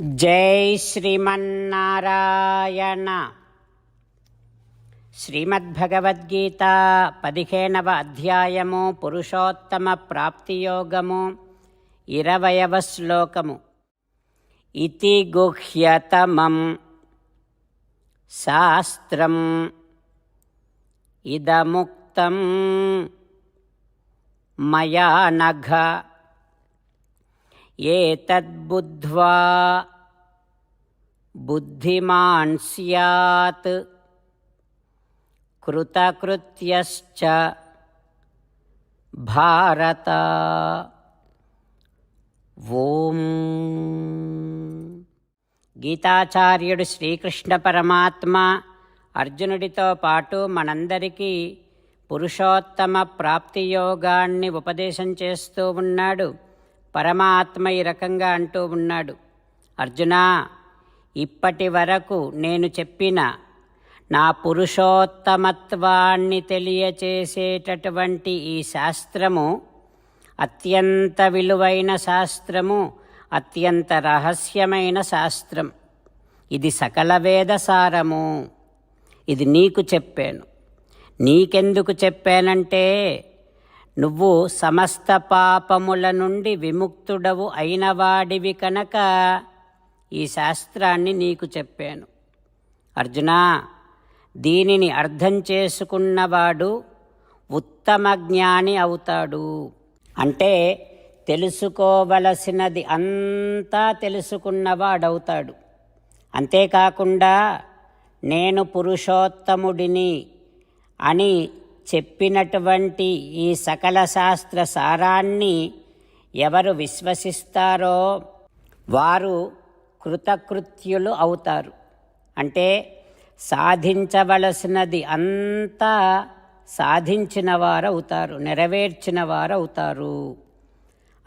జై శ్రీమన్నారాయణ. శ్రీమద్భగవద్గీత పదిహేనవ అధ్యాయము పురుషోత్తమ ప్రాప్తియోగము ఇరవయవ శ్లోకము. ఇతి గుహ్యతమం శాస్త్రం ఇదముక్తం మయా నఘ ఏతద్బుద్ధ్వా బుద్ధిమాన్ స్యాత్ కృతకృత్యశ్చ భారత ఓం గీతాచార్యుడు శ్రీకృష్ణ పరమాత్మ అర్జునుడితో పాటు మనందరికీ పురుషోత్తమ ప్రాప్తి యోగాన్ని ఉపదేశం చేస్తూ ఉన్నాడు. పరమాత్మ ఈ రకంగా అంటూ ఉన్నాడు. అర్జునా ఇప్పటి వరకు నేను చెప్పిన నా పురుషోత్తమత్వాన్ని తెలియచేసేటటువంటి ఈ శాస్త్రము అత్యంత విలువైన శాస్త్రము అత్యంత రహస్యమైన శాస్త్రం. ఇది సకల వేదసారము. ఇది నీకు చెప్పాను. నీకెందుకు చెప్పానంటే నువ్వు సమస్త పాపముల నుండి విముక్తుడవు అయినవాడివి కనుక ఈ శాస్త్రాన్ని నీకు చెప్పాను. అర్జునా దీనిని అర్థం చేసుకున్నవాడు ఉత్తమ జ్ఞాని అవుతాడు. అంటే తెలుసుకోవలసినది అంతా తెలుసుకున్నవాడవుతాడు. అంతేకాకుండా నేను పురుషోత్తముడిని అని చెప్పినటువంటి ఈ సకల శాస్త్ర సారాన్ని ఎవరు విశ్వసిస్తారో వారు కృతకృత్యులు అవుతారు. అంటే సాధించవలసినది అంతా సాధించిన వారవుతారు నెరవేర్చిన వారవుతారు.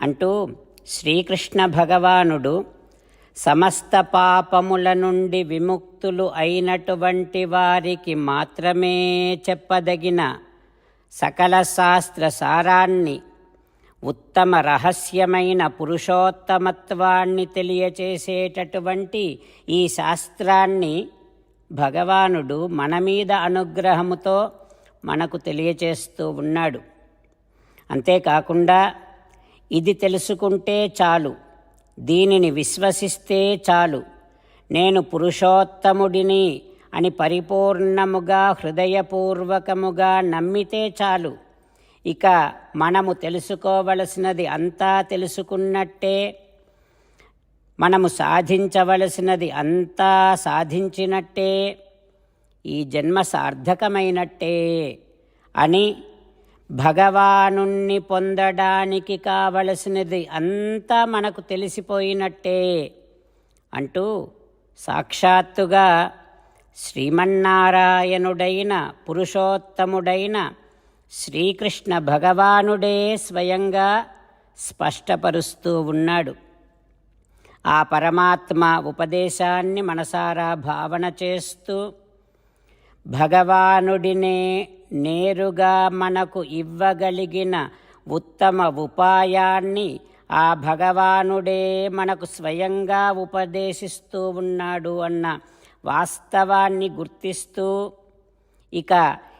అంటూ శ్రీకృష్ణ భగవానుడు సమస్త పాపముల నుండి విముక్తులు అయినటువంటి వారికి మాత్రమే చెప్పదగిన సకల శాస్త్ర సారాన్ని ఉత్తమ రహస్యమైన పురుషోత్తమత్వాన్ని తెలియచేసేటటువంటి ఈ శాస్త్రాన్ని భగవానుడు మన మీద అనుగ్రహముతో మనకు తెలియచేస్తూ ఉన్నాడు. అంతేకాకుండా ఇది తెలుసుకుంటే చాలు దీనిని విశ్వసిస్తే చాలు. నేను పురుషోత్తముడిని అని పరిపూర్ణముగా హృదయపూర్వకముగా నమ్మితే చాలు. ఇక మనము తెలుసుకోవలసినది అంతా తెలుసుకున్నట్టే మనము సాధించవలసినది అంతా సాధించినట్టే ఈ జన్మ సార్థకమైనట్టే అని భగవానుణ్ణి పొందడానికి కావలసినది అంతా మనకు తెలిసిపోయినట్టే అంటూ సాక్షాత్తుగా శ్రీమన్నారాయణుడైన పురుషోత్తముడైన శ్రీకృష్ణ భగవానుడే స్వయంగా స్పష్టపరుస్తూ ఉన్నాడు. ఆ పరమాత్మ ఉపదేశాన్ని మనసారా భావన చేస్తూ భగవానుడినే నేరుగా మనకు ఇవ్వగలిగిన ఉత్తమ ఉపాయాన్ని ఆ భగవానుడే మనకు స్వయంగా ఉపదేశిస్తూ ఉన్నాడు అన్న వాస్తవాన్ని గుర్తిస్తూ ఇక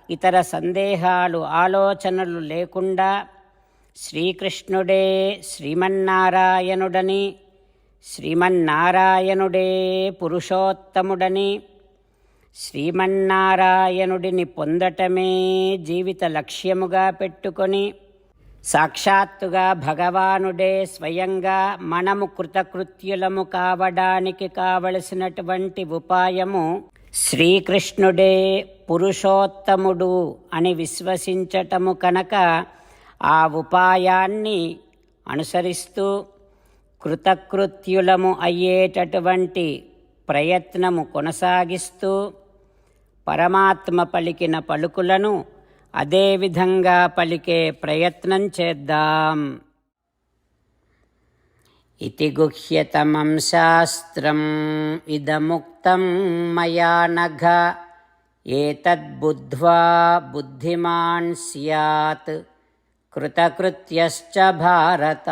ఇతర సందేహాలు ఆలోచనలు లేకుండా శ్రీకృష్ణుడే శ్రీమన్నారాయణుడని శ్రీమన్నారాయణుడే పురుషోత్తముడని శ్రీమన్నారాయణుడిని పొందటమే జీవిత లక్ష్యముగా పెట్టుకొని సాక్షాత్తుగా భగవానుడే స్వయంగా మనము కృతకృత్యులము కావడానికి కావలసినటువంటి ఉపాయము శ్రీకృష్ణుడే పురుషోత్తముడు అని విశ్వసించటము కనుక ఆ ఉపాయాన్ని అనుసరిస్తూ కృతకృత్యులము అయ్యేటటువంటి ప్రయత్నము కొనసాగిస్తూ పరమాత్మ పలికిన పలుకులను అదేవిధంగా పలికే ప్రయత్నం చేద్దాం. ఇతి గుహ్యతమం శాస్త్రం ఇదముక్తం మయా నఘ. ఏతద్బుద్ధ్వా బుద్ధిమాన్ సత్ కృతకృత్యశ్చ భారత.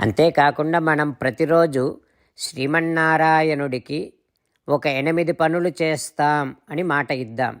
అంతేకాకుండా మనం ప్రతిరోజు శ్రీమన్నారాయణుడికి ఒక ఎనిమిది పనులు చేస్తాం అని మాట ఇద్దాం.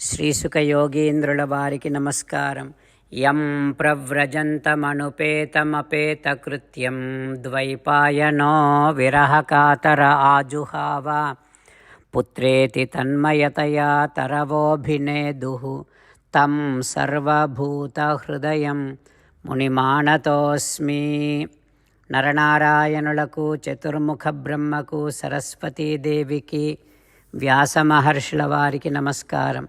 శ్రీసుఖయోగీంద్రుల వారికి నమస్కారం. యం ప్రవ్రజంతమనుపేతమపేతకృత్యం ద్వైపాయనో విరహకాతర ఆజుహావ. పుత్రేతి తన్మయతయా తరవోభినేదుః. తం సర్వభూతహృదయం మునిమాణతోస్మి నరనారాయణులకు చతుర్ముఖ బ్రహ్మకు సరస్వతీదేవికి వ్యాసమహర్షుల వారికి నమస్కారం.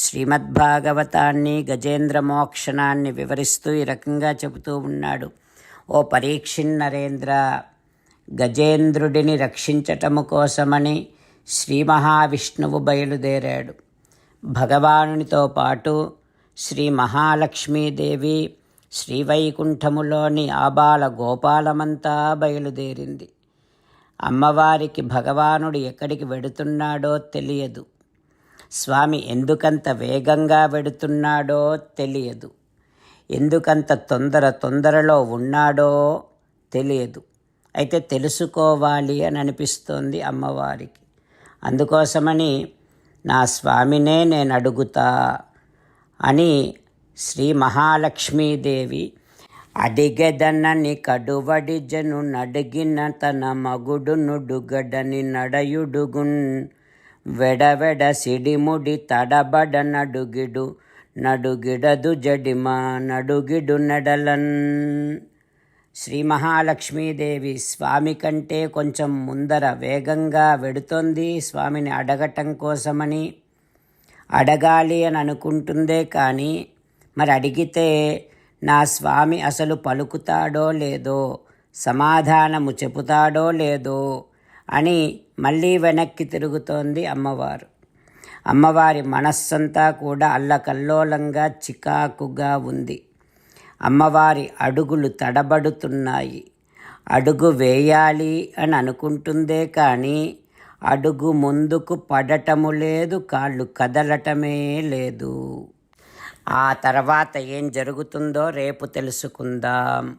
శ్రీమద్భాగవతాన్ని గజేంద్ర మోక్షణాన్ని వివరిస్తూ ఈ రకంగా చెబుతూ ఉన్నాడు. ఓ పరీక్షిన్నరేంద్ర గజేంద్రుడిని రక్షించటము కోసమని శ్రీ మహావిష్ణువు బయలుదేరాడు. భగవానునితో పాటు శ్రీ మహాలక్ష్మీదేవి శ్రీవైకుంఠములోని ఆబాల గోపాలమంతా బయలుదేరింది. అమ్మవారికి భగవానుడు ఎక్కడికి వెడుతున్నాడో తెలియదు. స్వామి ఎందుకంత వేగంగా వెడుతున్నాడో తెలియదు. ఎందుకంత తొందర తొందరలో ఉన్నాడో తెలియదు. అయితే తెలుసుకోవాలి అని అనిపిస్తోంది అమ్మవారికి. అందుకోసమని నా స్వామినే నేను అడుగుతా అని శ్రీ మహాలక్ష్మీదేవి అడిగెదనని కడువడి జను నడిగిన తన మగుడు నుడుగడని నడయుడుగున్ వెడవెడ సిడిముడి తడబడ నడుగిడు నడుగిడదు జడిమ నడుగిడు నడలన్. శ్రీ మహాలక్ష్మీదేవి స్వామి కంటే కొంచెం ముందర వేగంగా వెడుతోంది స్వామిని అడగటం కోసమని. అడగాలి అని అనుకుంటుందే కానీ మరి అడిగితే నా స్వామి అసలు పలుకుతాడో లేదో సమాధానము చెబుతాడో లేదో అని మళ్ళీ వెనక్కి తిరుగుతోంది అమ్మవారు. అమ్మవారి మనస్సంతా కూడా అల్లకల్లోలంగా చికాకుగా ఉంది. అమ్మవారి అడుగులు తడబడుతున్నాయి. అడుగు వేయాలి అని అనుకుంటుందే కానీ అడుగు ముందుకు పడటము లేదు కాళ్ళు కదలటమే లేదు. ఆ తర్వాత ఏం జరుగుతుందో రేపు తెలుసుకుందాం.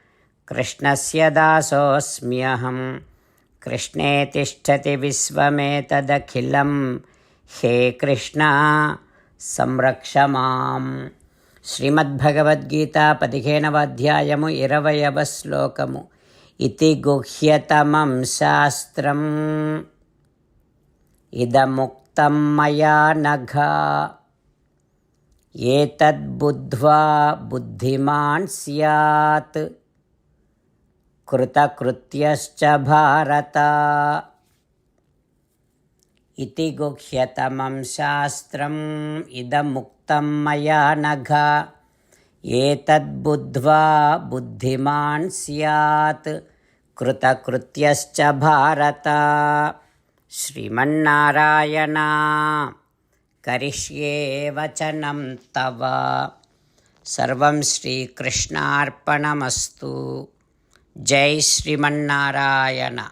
कृष्णस्य दासोऽस्म्यहं। कृष्णे तिष्ठति विश्वमेतदखिलं। हे कृष्ण, संरक्ष माँ श्रीमद्भगवद्गीता पतिहेनवाध्यायमु इरवयवश्लोकमु इति गुह्यतमं शास्त्रम्। इदमुक्तं मया नघा। एतद्बुद्ध्वा बुद्धिमान् स्यात्। కృతకృత్యశ్చ భారత ఇది గుహ్యతమం శాస్త్రం ఇదముక్తం మయా నఘ ఏతద్బుద్ధ్వా బుద్ధిమాన్ స్యాత్ కృతకృత్యశ్చ భారత శ్రీమన్నారాయణ కరిష్యే వచనం తవ సర్వం శ్రీకృష్ణార్పణమస్తు జై శ్రీమన్నారాయణ.